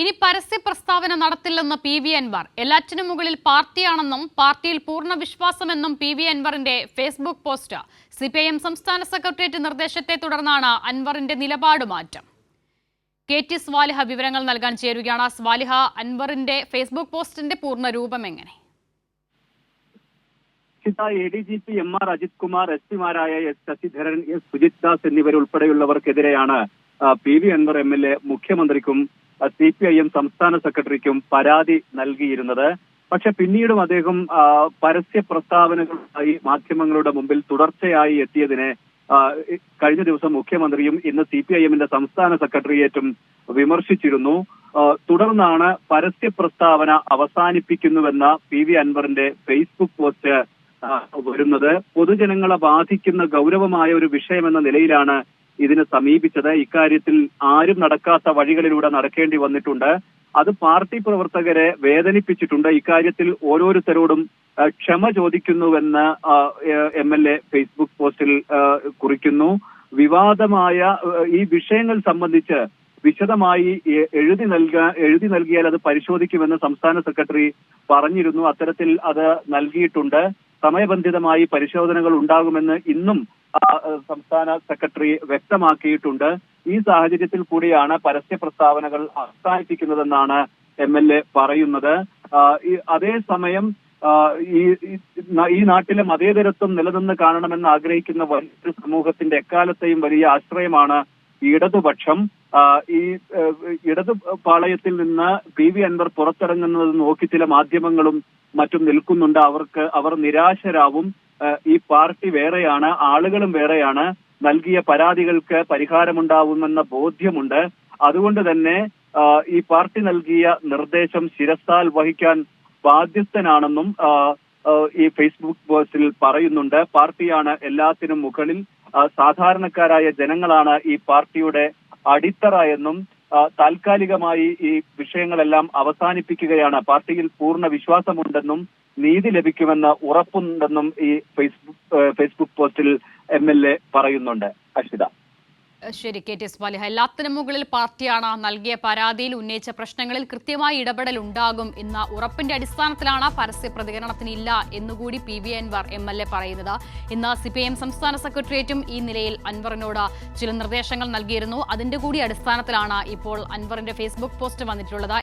ഇനി പരസ്യ പ്രസ്താവന നടത്തില്ലെന്ന് പി വി അൻവർ. എല്ലാറ്റിനും മുകളിൽ പാർട്ടിയാണെന്നും പാർട്ടിയിൽ പൂർണ വിശ്വാസമെന്നും പി വി അൻവറിന്റെ Facebook post. C P I M സംസ്ഥാന സെക്രട്ടേറിയറ്റ് നിർദ്ദേശത്തെ തുടർന്നാണ് അൻവറിന്റെ നിലപാട് മാറ്റം. കെ ടി സ്വാലിഹ വിവരങ്ങൾ നൽകാൻ ചേരുകയാണ്. സ്വാലിഹ അൻവറിന്റെ ഫേസ്ബുക്ക് പോസ്റ്റിന്റെ പൂർണ രൂപം എങ്ങനെ? A D G P M R Ajith Kumar S പിമാരായ S Sasidharan S Sujith Das എന്നിവരുൾപ്പെടെയുള്ളവർക്കെതിരെയാണ് P V Anvar M L A മുഖ്യമന്ത്രിക്കും സി പി ഐ എം സംസ്ഥാന സെക്രട്ടറിക്കും പരാതി നൽകിയിരുന്നത്. പക്ഷെ പിന്നീടും അദ്ദേഹം പരസ്യ പ്രസ്താവനകളുമായി മാധ്യമങ്ങളുടെ മുമ്പിൽ തുടർച്ചയായി എത്തിയതിനെ കഴിഞ്ഞ ദിവസം മുഖ്യമന്ത്രിയും ഇന്ന് സി പി ഐ എമ്മിന്റെ സംസ്ഥാന സെക്രട്ടേറിയറ്റും വിമർശിച്ചിരുന്നു. തുടർന്നാണ് പരസ്യ പ്രസ്താവന അവസാനിപ്പിക്കുന്നുവെന്ന പി വി അൻവറിന്റെ ഫേസ്ബുക്ക് പോസ്റ്റ് വരുന്നത്. പൊതുജനങ്ങളെ ബാധിക്കുന്ന ഗൗരവമായ ഒരു വിഷയമെന്ന നിലയിലാണ് ഇതിനെ സമീപിച്ചത്. ഇക്കാര്യത്തിൽ ആരും നടക്കാത്ത വഴികളിലൂടെ നടക്കേണ്ടി വന്നിട്ടുണ്ട്. അത് പാർട്ടി പ്രവർത്തകരെ വേദനിപ്പിച്ചിട്ടുണ്ട്. ഇക്കാര്യത്തിൽ ഓരോരുത്തരോടും ക്ഷമ ചോദിക്കുന്നുവെന്ന് എം എൽ എ ഫേസ്ബുക്ക് പോസ്റ്റിൽ കുറിക്കുന്നു. വിവാദമായ ഈ വിഷയങ്ങൾ സംബന്ധിച്ച് വിശദമായി എഴുതി നൽകാൻ എഴുതി നൽകിയാൽ അത് പരിശോധിക്കുമെന്ന് സംസ്ഥാന സെക്രട്ടറി പറഞ്ഞിരുന്നു. അത്തരത്തിൽ അത് നൽകിയിട്ടുണ്ട്. സമയബന്ധിതമായി പരിശോധനകൾ ഉണ്ടാകുമെന്ന് ഇന്നും സംസ്ഥാന സെക്രട്ടറി വ്യക്തമാക്കിയിട്ടുണ്ട്. ഈ സാഹചര്യത്തിൽ കൂടിയാണ് പരസ്യ പ്രസ്താവനകൾ അവസാനിപ്പിക്കുന്നതെന്നാണ് എം എൽ എ പറയുന്നത്. അതേസമയം ഈ നാട്ടിലെ മതേതരത്വം നിലനിന്ന് കാണണമെന്ന് ആഗ്രഹിക്കുന്ന വലിയൊരു സമൂഹത്തിന്റെ എക്കാലത്തെയും വലിയ ആശ്രയമാണ് ഇടതുപക്ഷം. ഈ ഇടതു പാളയത്തിൽ നിന്ന് പി വി അൻവർ പുറത്തിറങ്ങുന്നത് നോക്കി ചില മാധ്യമങ്ങളും മറ്റും നിൽക്കുന്നുണ്ട്. അവർക്ക് അവർ നിരാശരാവും. ഈ പാർട്ടി വേറെയാണ് ആളുകളും വേറെയാണ്. നൽകിയ പരാതികൾക്ക് പരിഹാരമുണ്ടാവുമെന്ന ബോധ്യമുണ്ട്. അതുകൊണ്ട് തന്നെ ഈ പാർട്ടി നൽകിയ നിർദ്ദേശം ശിരസാൽ വഹിക്കാൻ ബാധ്യസ്ഥനാണെന്നും ഈ ഫേസ്ബുക്ക് പോസ്റ്റിൽ പറയുന്നുണ്ട്. പാർട്ടിയാണ് എല്ലാത്തിനും മുകളിൽ. സാധാരണക്കാരായ ജനങ്ങളാണ് ഈ പാർട്ടിയുടെ അടിത്തറ എന്നും താൽക്കാലികമായി ഈ വിഷയങ്ങളെല്ലാം അവസാനിപ്പിക്കുകയാണ്. പാർട്ടിയിൽ പൂർണ വിശ്വാസമുണ്ടെന്നും നീതി ലഭിക്കുമെന്ന് ഉറപ്പുണ്ടെന്നും ഈ ഫേസ്ബുക്ക് പോസ്റ്റിൽ എം എൽ എ പറയുന്നുണ്ട്. അശ്വിത. ശരി കെ ടി സ്വാലിഹ എല്ലാത്തിനും മുകളിൽ പാർട്ടിയാണ് നൽകിയ പരാതിയിൽ ഉന്നയിച്ച പ്രശ്നങ്ങളിൽ കൃത്യമായ ഇടപെടൽ ഉണ്ടാകും എന്ന ഉറപ്പിന്റെ അടിസ്ഥാനത്തിലാണ് പരസ്യ പ്രതികരണത്തിനില്ല എന്നുകൂടി P V Anvar M L A പറയുന്നത്. ഇന്ന് സി പി എം സംസ്ഥാന സെക്രട്ടേറിയറ്റും ഈ നിലയിൽ അൻവറിനോട് ചില നിർദ്ദേശങ്ങൾ നൽകിയിരുന്നു. അതിന്റെ കൂടി അടിസ്ഥാനത്തിലാണ് ഇപ്പോൾ അൻവറിന്റെ ഫേസ്ബുക്ക് പോസ്റ്റ് വന്നിട്ടുള്ളത്.